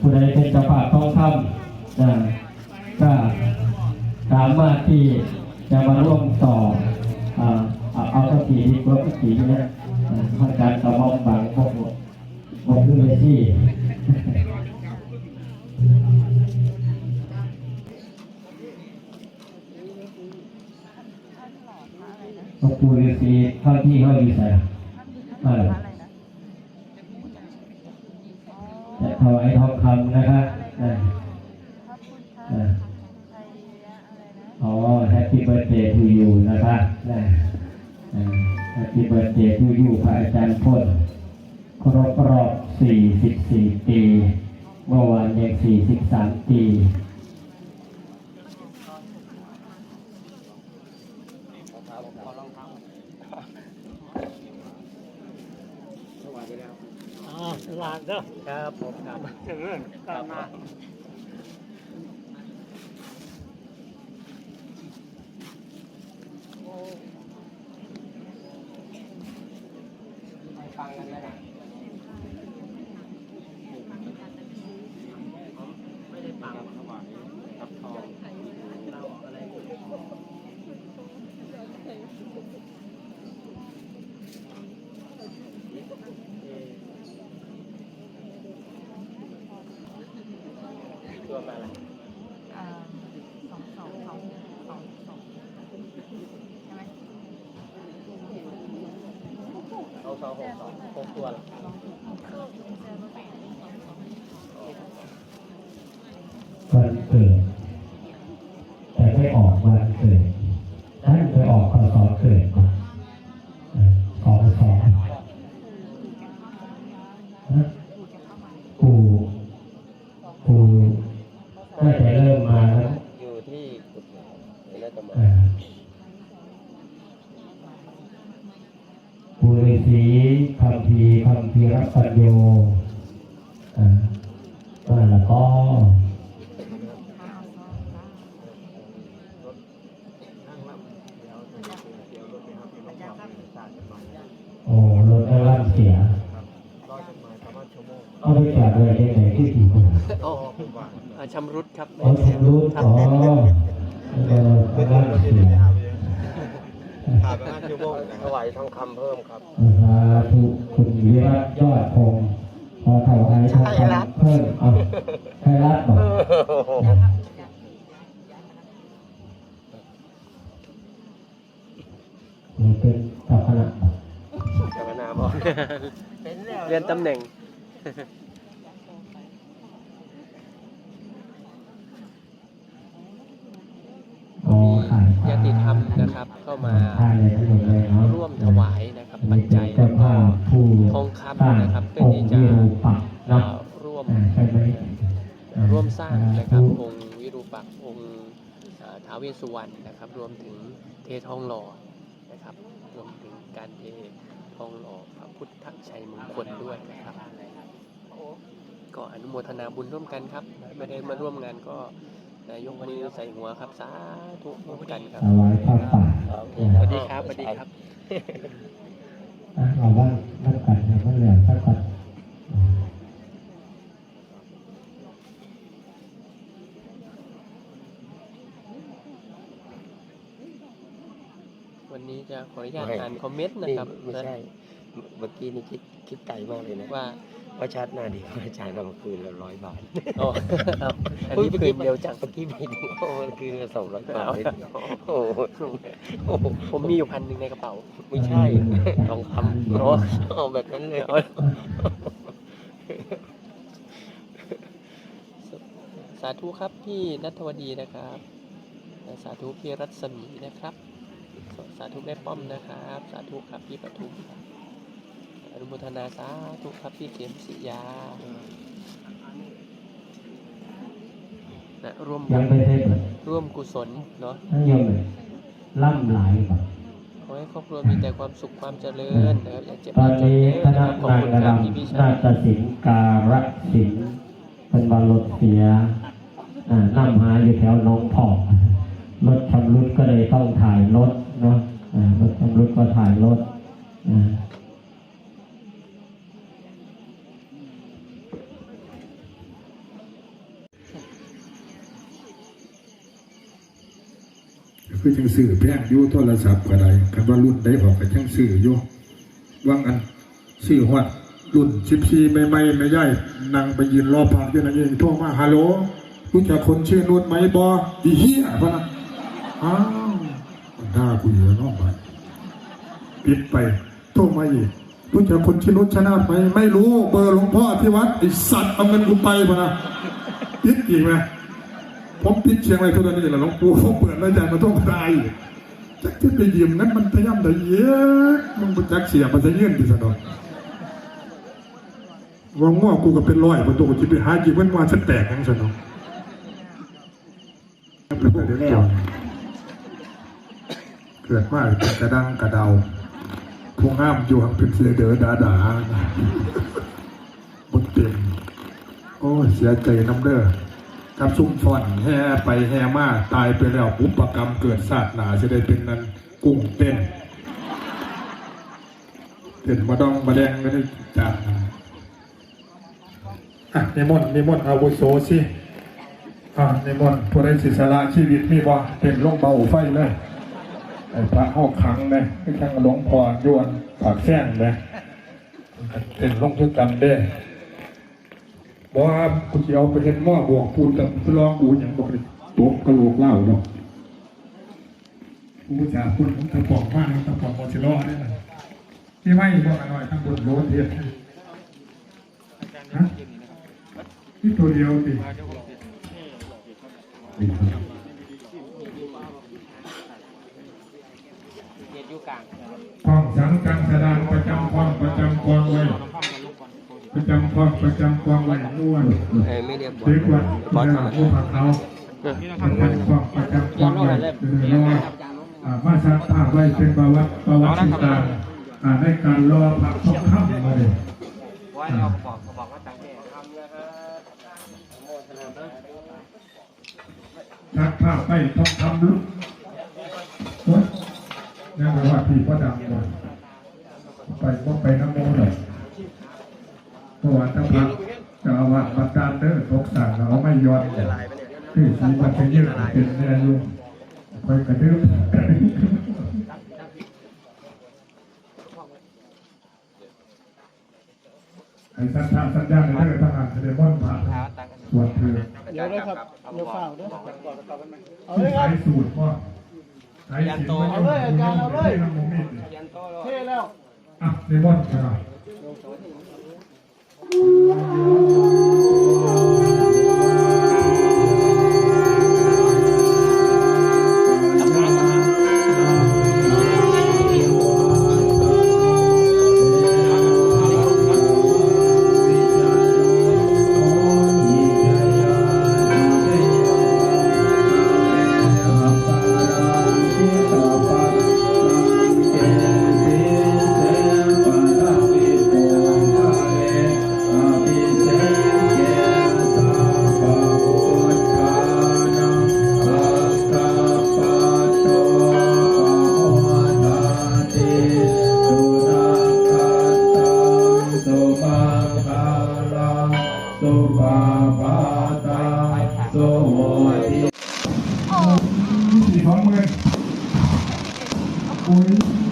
ผู้ใดเป็นเจ้าภาพทองคำก็สามารถที่จะมาร่วมต่อเอาสักทีดีกว่าสักทีนะอ่าทางการกระมองบางพวกบนขึ้นทีหลวงปู่ฤาษีเท่าที่เขาอยู่ใส่เออจะ ถวายทองคำนะคะเออเอออ๋อ Happy Birthday to you นะคะนะเออ Happy Birthday to you พระอาจารย์พ่นครบรอบ44 ปี เมื่อวานยัง43 ปี ลาเด้อ ครับผมครับเจริญตามมา ตัวมาอะไรอ่าสองสองสองสองสองใช่ไหมเอาสองหกสองหกตัวเหรอวันเกิด ปัญโยเอ่าว่าแล้วก็โอ้รถได้ล่ำเสียเอาไปจอดไว้ที่ไหนที่สี่คนโอ้อ่าชำรุดครับอ๋อชำรุดอ๋อเอ ถวายทองคำเพิ่มครับสาธุคุณวิรัตยอดพงศ์พอถวายทองคำเพิ่มเอาไทยรัฐบอกนี่เป็นเจ้าคณะบอกกรรมนาบอกเรียนตำแหน่งอ๋อขายผ้ญาติธรรมนะครับ เข้ามาผ้าในถนนเลยเนาะร่วมถวายนะครับปัจจัยเจ้าแล้วก็ภาพผู้ทองคำนะครับเพื่อที่จะองค์วิรูปักษ์อ่าเนาะร่วมอ่าใช่ไหมอ่ร่วมสร้างนะครับผู้องค์วิรูปักษ์องค์อ่าท้าวเวสสุวรรณนะครับ รวมถึงเททองหล่อนะครับ รวมถึงการเททองหล่อพระพุทธชัยมงคลด้วยนะครับก็อนุโมทนาบุญร่วมกันครับไม่ได้มาร่วมงานก็ นายกวันนี้ใส่หัวครับสาธุร่วมกันครับถวายผ้าป่าสวัสดีครับสวัสดีครับอะเอาว่านักกันเนี่ยมันเหลือสักก่อนวันนี้จะขออนุญาตไม่อ่านคอมเมนต์นะนี่ครับไม่ใช่เมื่อกี้นี่คิดคิดไกลมากเลยนะว่า ว่าชาติหน้าดีกว่าจ่ายเราคืนละร้อยบาทอ๋อเอาอันนี้คืนเร็วจังเมื่อกี้มีโอ้มันคืนละสองร้อยบาทเอาเลยโอ้โหโอ้โหผมมีอยู่พันหนึ่งในกระเป๋า ไม่ใช่ทองคำอ๋อเอาแบบนั้นเลยสาธุครับพี่นัทวดีนะครับ สาธุพี่รัศมีนะครับ สาธุแม่ป้อมนะครับ สาธุครับพี่ปทุมครับอ นุโมทนาสาธุครับพี่เข็มศิยานะร่วมบุยังญไม่ได้เปิดร่วมกุศลเนาะนั่นยังเลยล่ำหลายก่อนขอให้ครอบครัวมีแต่ความสุขความเจริญนะครับอย่าเจ็บตอนอย่าจนนี้เด้อคณะนะครับขอบนางคุณระครับพี่พิดำชานาฏศิลป์การะศิลป์เป็นบาลดเสียอ่านำหาอยู่แถวหน้องพอกรถชำรุดก็เลยต้องถ่ายรถเนาะอ่ารถชำรุดก็ถ่ายรถ คือจังซื้อแพงอยู่โทรศัพท์ก็ได้คันว่ารุ่นได้ออกก็จังซื้ออยู่ว่างันซื้อฮอดรุ่น14ใหม่ๆไม่ใหญ่นั่งไปยืนรอพักอยู่นั่นเองโทรมาฮัลโหลรู้จักคนชื่อนุ่นไหมบ่อีเหี้ยพะนะอ้าวมันด่ากูอยู่นอกบ้านปิดไปโทรมาอีกรู้จักคนชื่อนุชชนาธิ์ไหมไม่รู้เบอร์หลวงพ่อที่วัดไอสัตว์เอาเงินกูไปพะนะปิดอีกไหม ผมปิดเชียงรายเท่านั้นเองแหละหลวงปู่ผมเปิดรายจ่ายมาต้องตายจักจะไปยืมนั้นมันพยายามได้เยอะมึงบุจักเสียมันจะเยื่นดีสะดอกวางง้อกูก็เป็นร้อยประตูกูจะไปหาจีบมันมาฉันแตกทั้งสะดอกแล้วเกิดมาเป็นกระดังกระเดาพวกห้ามอยู่ห่างเป็นเสือเดอดาดาบนเต็มโอ้ยเสียใจน้ำเด้อ กับซุ่มฟอนแห่ไปแห่มาตายไปแล้วปุปกรรมเกิดศาสนาจะได้เป็นนั้นกุ้งเต้นเต้นมาดองมาแดงก็ได้จัดอะในมนต์ในมนต์อาวุโสสิอะในมนต์ผู้ใดศิสละชีวิตมีบ่เต้นลงเบาไฟเลยไอ้พระห้อขังเลยที่ทางหลวงพ่อยวนปากแส้งเลยเต้นลงทุกกันเด้ บอกว่ากูจะเอาไปเห็นหม้อบวกปูนกับลองอูอย่างบอกเลยโต๊ะกระโหลกเหล้าเนาะกูจะพูดผมตะปอกมากตะปอกมอชิโร่ได้ไหมที่ไม่บอกอร่อยทั้งบนโรสเทียนฮะที่ตัวเดียวสิห้องสังกังสดานประจำห้องประจำกองไว้ ประจำห้องประจำกองไว้ล้วนเออไม่เรียกบอเด็กวัดบอสเวมาลาผู้ผักเขาประจำความประจำความไว้คือรออ่ามาสร้างภาพไว้เป็นประวัติประวัติศาสตร์อ่าในการรอพระทองคำมาเลยอ่าชักภาพไปทองคำลุกโอ๊ยนั่นแปลว่าพี่พ่อดำเลยไปว่าไปน้ำโมเลย เพราะว่าถ้าพักจะเอาวัดประการเด้อตกสั่งเราไม่ย้อนคือสีมันเป็นยืดเป็นเนื้ออยู่ไปกระดึ๊บไอ้สัญญาสัญญาในเรื่องทหารเซเลมอนผ่านส่วนเธอเดี๋ยวด้วยครับเดี๋ยวฝ่าด้วยเอาเลยครับใช้สูตรว่าใช้สินไม่เอาเลยอาจารย์เอาเลยเท่แล้วอะเลมอนครับ Thank you. Corey.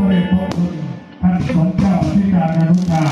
พระเดชพระคุณท่านสมเจ้าที่การอนุชา